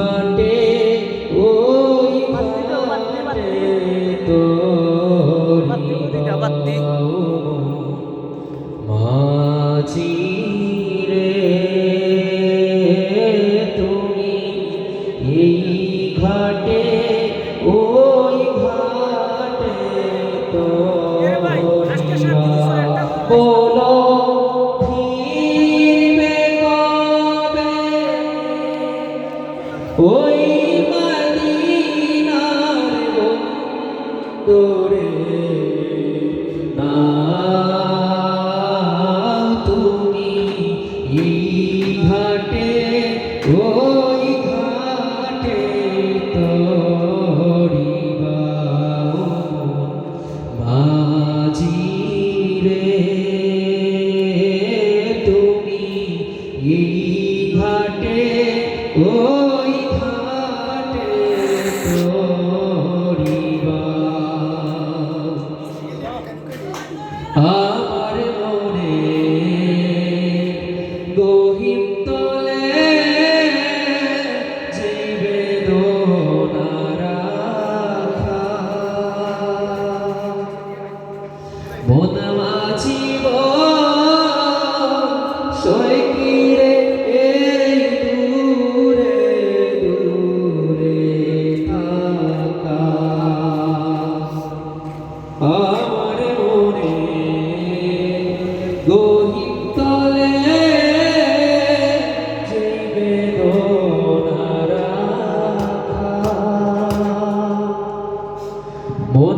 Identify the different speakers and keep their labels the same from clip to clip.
Speaker 1: মাঠে ওই মাঠে মাঝি রে তুমি এই ঘাটে ওই ঘাটে তো আমার মনে গহিম তোলে জীবে রাখা বদমা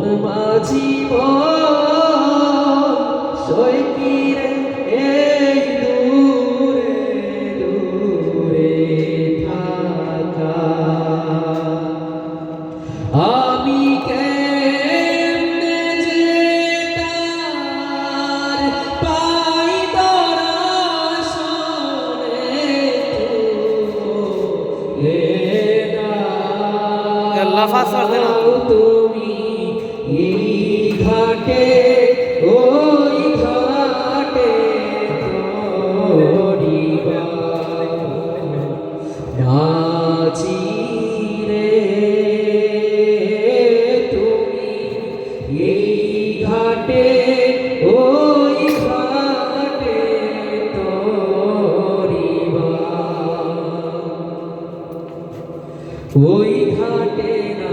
Speaker 1: মন মাঝি সৈকিরে দূরে দূরে থাকা? আমি কে
Speaker 2: আল্লাহ ফাস করতে
Speaker 1: তুমি ঘাটে ওই ঘাটে নাচি রে তুমি এই ঘাটে ওই ঘাটে তোরিবা ওই ঘাটে না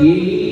Speaker 1: E